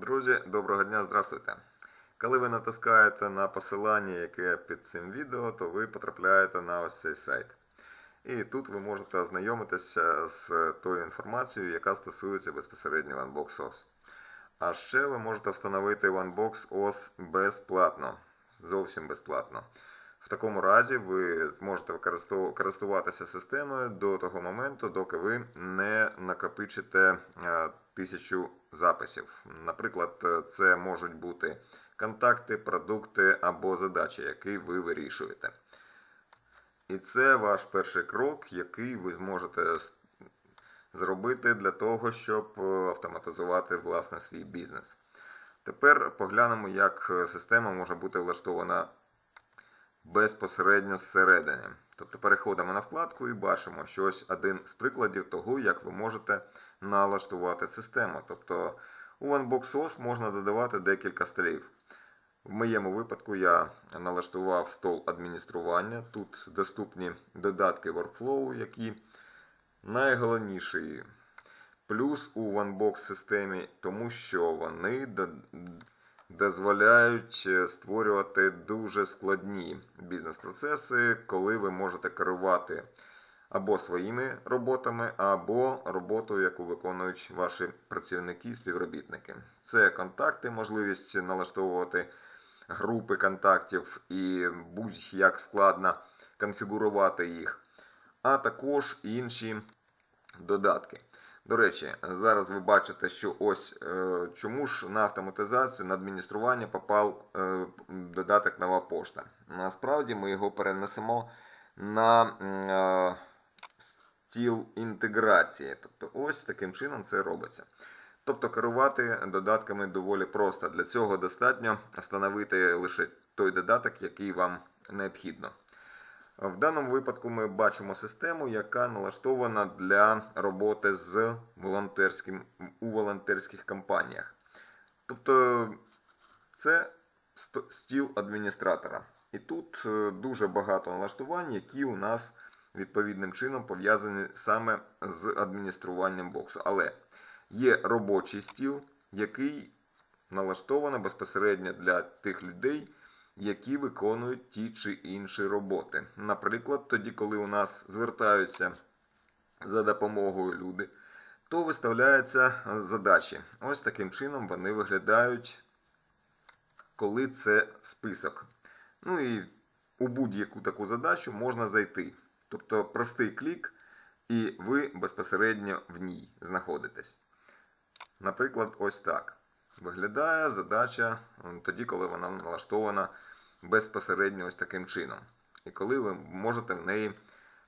Друзі, доброго дня, здравствуйте. Коли ви натискаєте на посилання, яке під цим відео, то ви потрапляєте на ось цей сайт. І тут ви можете ознайомитися з тою інформацією, яка стосується безпосередньо OneBox OS. А ще ви можете встановити OneBox OS безплатно, зовсім безплатно. В такому разі ви зможете користуватися системою до того моменту, доки ви не накопичите е, тисячу записів. Наприклад, е, це можуть бути контакти, продукти або задачі, які ви вирішуєте. І це ваш перший крок, який ви зможете зробити для того, щоб е, автоматизувати власне свій бізнес. Тепер поглянемо, як система може бути влаштована безпосередньо зсередини. Тобто переходимо на вкладку і бачимо, що ось один з прикладів того, як ви можете налаштувати систему. Тобто у OneBox OS можна додавати декілька столів. В моєму випадку я налаштував стол адміністрування. Тут доступні додатки workflow, які найголовніший плюс у OneBox системі, тому що вони дозволяють е, створювати дуже складні бізнес-процеси, коли ви можете керувати або своїми роботами, або роботою, яку виконують ваші працівники, співробітники. Це контакти, можливість налаштовувати групи контактів і будь-як складно конфігурувати їх, а також інші додатки. До речі, зараз ви бачите, що ось е, чому ж на автоматизацію, на адміністрування попав е, додаток нова пошта. Насправді ми його перенесемо на е, стіл інтеграції. Тобто, ось таким чином це робиться. Тобто керувати додатками доволі просто. Для цього достатньо встановити лише той додаток, який вам необхідно. В даному випадку ми бачимо систему, яка налаштована для роботи з волонтерським у волонтерських кампаніях. Тобто це стіл адміністратора. І тут е, дуже багато налаштувань, які у нас відповідним чином пов'язані саме з адмініструванням боксу. Але є робочий стіл, який налаштовано безпосередньо для тих людей, які виконують ті чи інші роботи. Наприклад, тоді, коли у нас звертаються за допомогою люди, то виставляються задачі. Ось таким чином вони виглядають, коли це список. Ну і у будь-яку таку задачу можна зайти. Тобто простий клік, і ви безпосередньо в ній знаходитесь. Наприклад, ось так. Виглядає задача тоді, коли вона налаштована безпосередньо ось таким чином. І коли ви можете в неї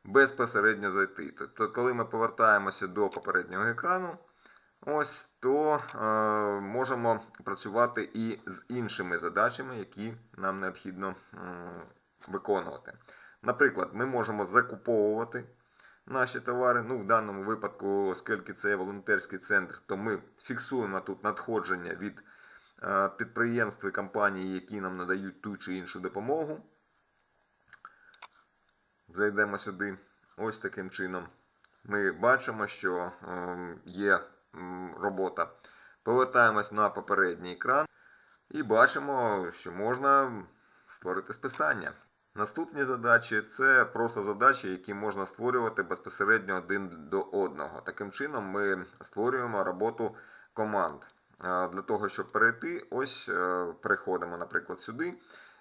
безпосередньо зайти. Тобто, коли ми повертаємося до попереднього екрану, ось то е, можемо працювати і з іншими задачами, які нам необхідно м, виконувати. Наприклад, ми можемо закуповувати наші товари. Ну, в даному випадку, оскільки це волонтерський центр, то ми фіксуємо тут надходження від е, підприємств і компаній, які нам надають ту чи іншу допомогу. Зайдемо сюди. Ось таким чином. Ми бачимо, що ем, є робота. Повертаємось на попередній екран і бачимо, що можна створити списання. Наступні задачі це просто задачі, які можна створювати безпосередньо один до одного. Таким чином, ми створюємо роботу команд. Е, Для того, щоб перейти, ось е, переходимо, наприклад, сюди,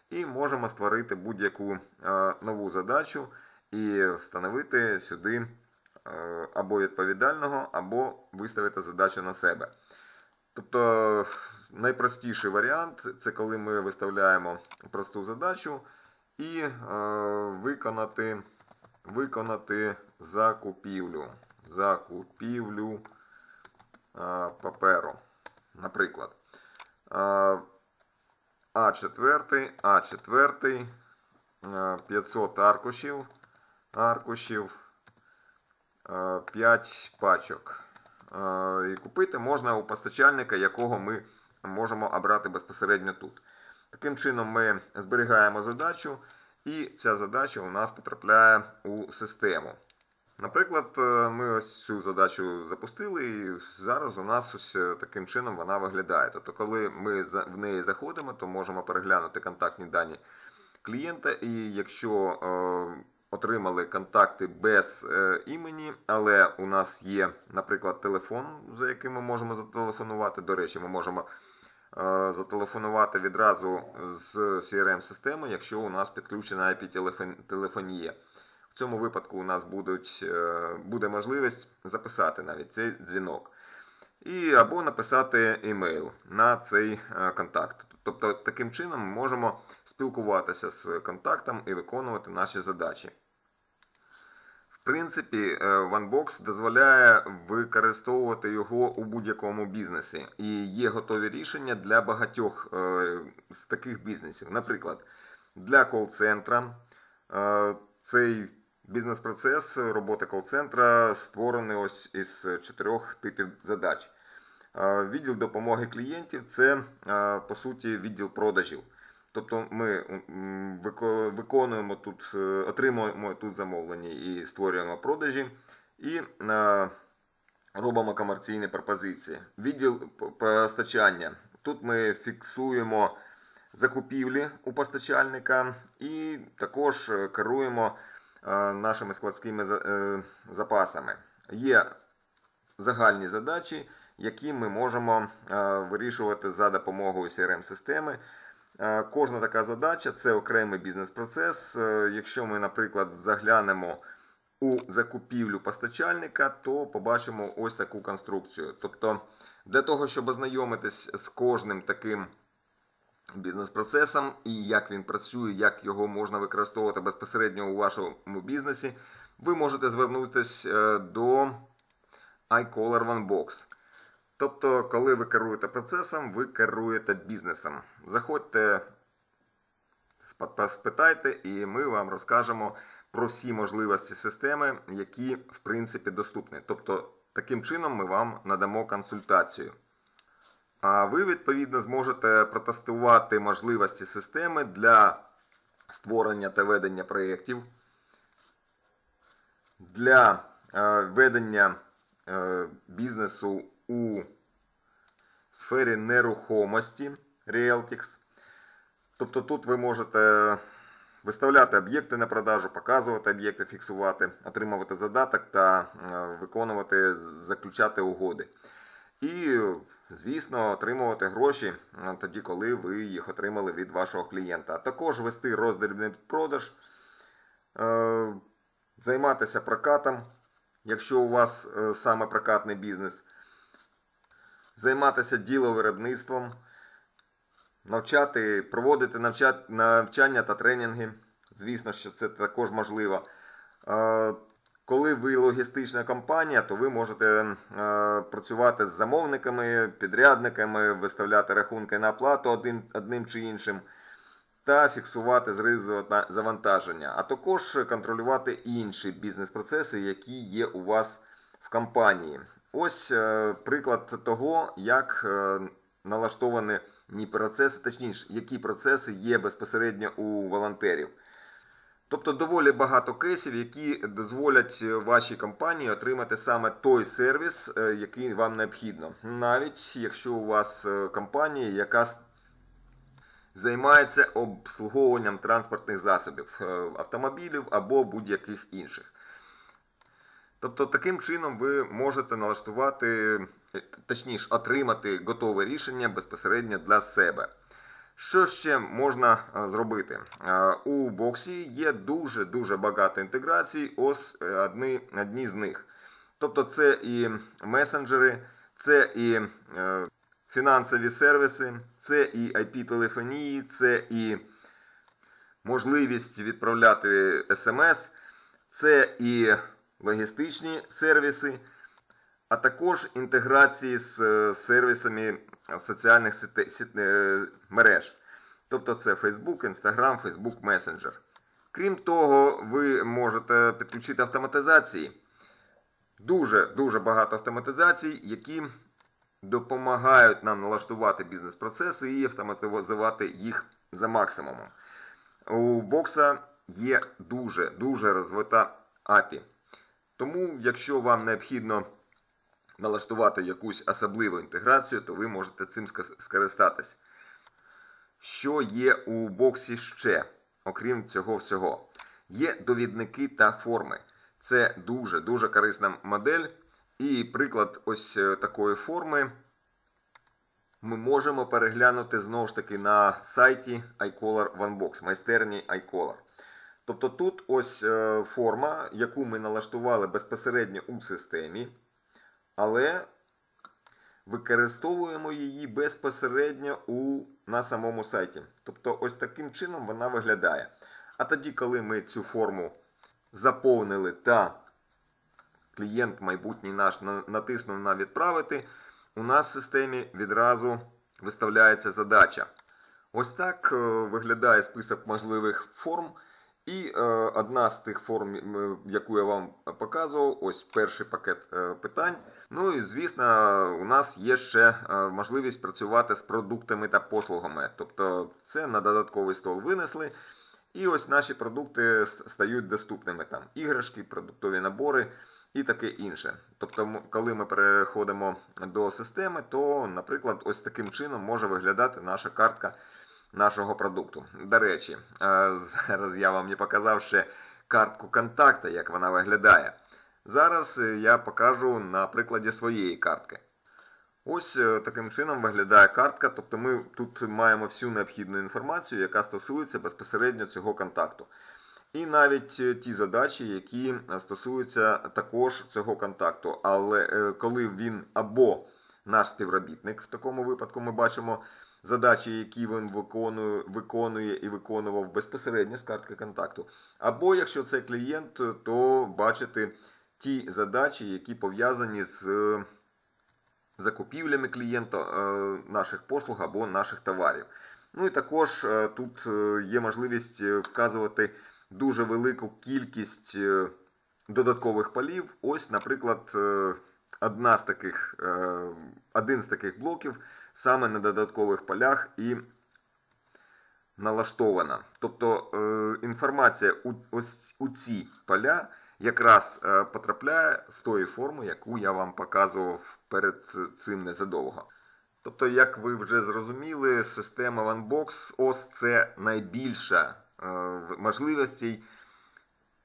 і можемо створити будь-яку е, нову задачу і встановити сюди або відповідального, або виставити задачу на себе. Тобто найпростіший варіант це коли ми виставляємо просту задачу і е, виконати, виконати закупівлю. Закупівлю е, паперу. Наприклад. Е, А4, А4, е, 500 аркушів, аркушів, 5 пачок. Е, І купити можна у постачальника, якого ми можемо обрати безпосередньо тут. Таким чином ми зберігаємо задачу, і ця задача у нас потрапляє у систему. Наприклад, е, ми ось цю задачу запустили, і зараз у нас ось е, таким чином вона виглядає. Тобто, коли ми в неї заходимо, то можемо переглянути контактні дані клієнта, і якщо е, отримали контакти без е, імені, але у нас є, наприклад, телефон, за яким ми можемо зателефонувати. До речі, ми можемо зателефонувати відразу з CRM-системи, якщо у нас підключена IP-телефонія. В цьому випадку у нас будуть, е, буде можливість записати навіть цей дзвінок. І або написати емейл на цей е, контакт. Тобто таким чином ми можемо спілкуватися з контактом і виконувати наші задачі. Принципі, е, OneBox дозволяє використовувати його у будь-якому бізнесі. І є готові рішення для багатьох е, з таких бізнесів. Наприклад, для кол-центра е, цей бізнес-процес роботи кол-центра створений ось із чотирьох типів задач. Відділ допомоги клієнтів це по суті відділ продажів. Тобто ми виконуємо тут, е, отримуємо тут замовлення і створюємо продажі, і е, робимо комерційні пропозиції. Відділ постачання. Тут ми фіксуємо закупівлі у постачальника і також е, керуємо нашими складськими за- запасами. Є загальні задачі, які ми можемо вирішувати за допомогою CRM-системи. Е, Кожна така задача це окремий бізнес-процес. Е, Якщо ми, наприклад, заглянемо у закупівлю постачальника, то побачимо ось таку конструкцію. Тобто, для того, щоб ознайомитись з кожним таким бізнес-процесом і як він працює, як його можна використовувати безпосередньо у вашому бізнесі, ви можете звернутися е, до iCollar OneBox. Тобто, коли ви керуєте процесом, ви керуєте бізнесом. Заходьте, спитайте, і ми вам розкажемо про всі можливості системи, які в принципі доступні. Тобто, таким чином ми вам надамо консультацію. А ви, відповідно, зможете протестувати можливості системи для створення та ведення проєктів, для е, ведення е, бізнесу у сфері нерухомості Realtix. Тобто тут ви можете виставляти об'єкти на продажу, показувати об'єкти, фіксувати, отримувати задаток та е, виконувати, заключати угоди. І, звісно, отримувати гроші е, тоді, коли ви їх отримали від вашого клієнта. А також вести роздрібний продаж, е, займатися прокатом, якщо у вас саме прокатний бізнес, займатися діловиробництвом, навчати, проводити навчання та тренінги. Звісно, що це також можливо. Е, Коли ви логістична компанія, то ви можете е, працювати з замовниками, підрядниками, виставляти рахунки на оплату один, одним чи іншим та фіксувати та завантаження, а також контролювати інші бізнес-процеси, які є у вас в компанії. Ось е, приклад того, як е, налаштовані ні процеси, точніше, які процеси є безпосередньо у волонтерів. Тобто доволі багато кейсів, які дозволять вашій компанії отримати саме той сервіс, е, який вам необхідно. Навіть якщо у вас компанія, яка займається обслуговуванням транспортних засобів, автомобілів або будь-яких інших. Тобто таким чином ви можете налаштувати, е, точніше, отримати готове рішення безпосередньо для себе. Що ще можна е, зробити? Е, У боксі є дуже-дуже багато інтеграцій, ось одні, одні з них. Тобто це і месенджери, це і фінансові сервіси, це і IP-телефонії, це і можливість відправляти смс, це і логістичні сервіси, а також інтеграції з е, сервісами соціальних е, мереж. Тобто це Facebook, Instagram, Facebook Messenger. Крім того, ви можете підключити автоматизації. Дуже дуже багато автоматизацій, які допомагають нам налаштувати бізнес-процеси і автоматизувати їх за максимумом. У бокса є дуже дуже розвита API. Тому, якщо вам необхідно налаштувати якусь особливу інтеграцію, то ви можете цим скористатись. Що є у боксі ще, окрім цього всього? Є довідники та форми. Це дуже дуже корисна модель. І приклад ось е, такої форми ми можемо переглянути знову ж таки на сайті iColor OneBox, майстерні iColor. Тобто тут ось е, форма, яку ми налаштували безпосередньо у системі, але використовуємо її безпосередньо у, на самому сайті. Тобто, ось таким чином вона виглядає. А тоді, коли ми цю форму заповнили та клієнт майбутній наш натиснув на відправити, у нас в системі відразу виставляється задача. Ось так е, виглядає список можливих форм. І е, одна з тих форм, яку я вам показував, ось перший пакет е, питань. Ну і звісно, у нас є ще е, можливість працювати з продуктами та послугами. Тобто, це на додатковий стол винесли. І ось наші продукти стають доступними там іграшки, продуктові набори і таке інше. Тобто, коли ми переходимо до системи, то, наприклад, ось таким чином може виглядати наша картка нашого продукту. До речі, е, зараз я вам не показав ще картку контакта, як вона виглядає. Зараз е, я покажу на прикладі своєї картки. Ось е, таким чином виглядає картка, тобто ми тут маємо всю необхідну інформацію, яка стосується безпосередньо цього контакту. І навіть ті задачі, які стосуються також цього контакту. Але коли він або наш співробітник, в такому випадку ми бачимо задачі, які він виконує, виконує і виконував безпосередньо з картки контакту. Або якщо це клієнт, то бачити ті задачі, які пов'язані з е, закупівлями клієнта е, наших послуг або наших товарів. Ну і також е, тут є можливість вказувати дуже велику кількість додаткових полів. Ось, наприклад, одна з таких, один з таких блоків саме на додаткових полях і налаштована. Тобто е, інформація у, ці поля якраз е, потрапляє з тої форми, яку я вам показував перед цим незадовго. Тобто, як ви вже зрозуміли, система OneBox OS це найбільша е, можливостей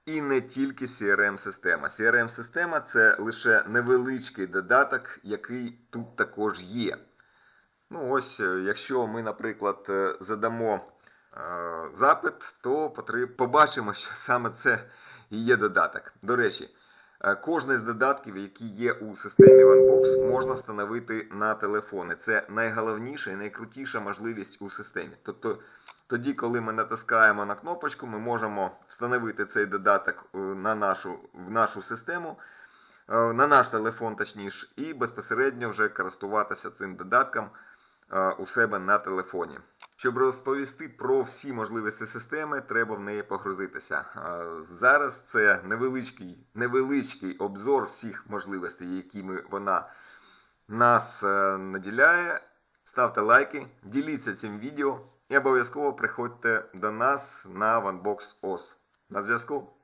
і не тільки CRM-система. CRM-система це лише невеличкий додаток, який тут також є. Ну, ось, е, якщо ми, наприклад, е, задамо е, запит, то побачимо, що саме це і є додаток. До речі, кожний з додатків, які є у системі OneBox, можна встановити на телефони. Це найголовніша і найкрутіша можливість у системі. Тобто, тоді, коли ми натискаємо на кнопочку, ми можемо встановити цей додаток на нашу, в нашу систему, на наш телефон, точніше, і безпосередньо вже користуватися цим додатком у себе на телефоні. Щоб розповісти про всі можливості системи, треба в неї погрузитися. Зараз це невеличкий, невеличкий обзор всіх можливостей, якими вона нас е, наділяє. Ставте лайки, діліться цим відео і обов'язково приходьте до нас на OneBox OS. На зв'язку.